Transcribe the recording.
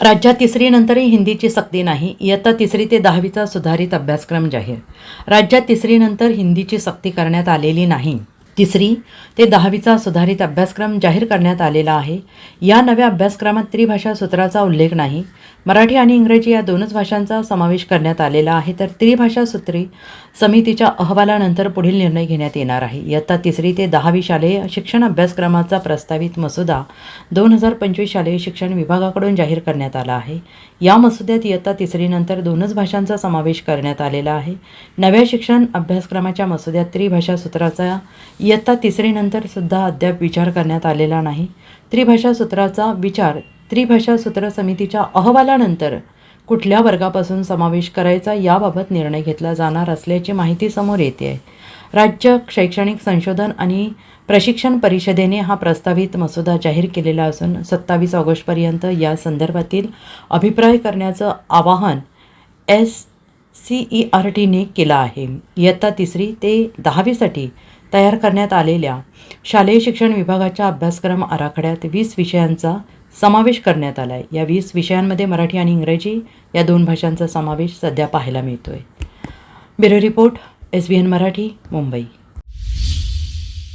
राज्यात तिसरीनंतरही हिंदीची सक्ती नाही. इयत्ता तिसरी ते दहावीचा सुधारित अभ्यासक्रम जाहीर. राज्यात तिसरीनंतर हिंदीची सक्ती करण्यात आलेली नाही. तिसरी ते दहावीचा सुधारित अभ्यासक्रम जाहीर करण्यात आलेला आहे. या नव्या अभ्यासक्रमात त्रिभाषा सूत्राचा उल्लेख नाही. मराठी आणि इंग्रजी या दोनच भाषांचा समावेश करण्यात आलेला आहे. तर त्रिभाषा सूत्री समितीच्या अहवालानंतर पुढील निर्णय घेण्यात येणार आहे. इयत्ता तिसरी ते दहावी शालेय शिक्षण अभ्यासक्रमाचा प्रस्तावित मसुदा दोन हजार पंचवीस शालेय शिक्षण विभागाकडून जाहीर करण्यात आला आहे. या मसुद्यात इयत्ता तिसरीनंतर दोनच भाषांचा समावेश करण्यात आलेला आहे. नव्या शिक्षण अभ्यासक्रमाच्या मसुद्यात त्रिभाषा सूत्राचा इयत्ता तिसरीनंतर सुद्धा अद्याप विचार करण्यात आलेला नाही. त्रिभाषा सूत्राचा विचार त्रिभाषा सूत्र समितीच्या अहवालानंतर कुठल्या वर्गापासून समावेश करायचा याबाबत निर्णय घेतला जाणार असल्याची माहिती समोर येते आहे राज्य शैक्षणिक संशोधन आणि प्रशिक्षण परिषदेने हा प्रस्तावित मसुदा जाहीर केलेला असून सत्तावीस ऑगस्टपर्यंत या संदर्भातील अभिप्राय करण्याचं आवाहन एस. सी ई आर टीने केला आहे. इयत्ता तिसरी ते दहावीसाठी तयार करण्यात आलेल्या शालेय शिक्षण विभागाच्या अभ्यासक्रम आराखड्यात वीस विषयांचा समावेश करण्यात आला आहे या वीस विषयांमध्ये मराठी आणि इंग्रजी या दोन भाषांचा समावेश सध्या पाहायला मिळतो आहे bureau report S B N Marathi Mumbai.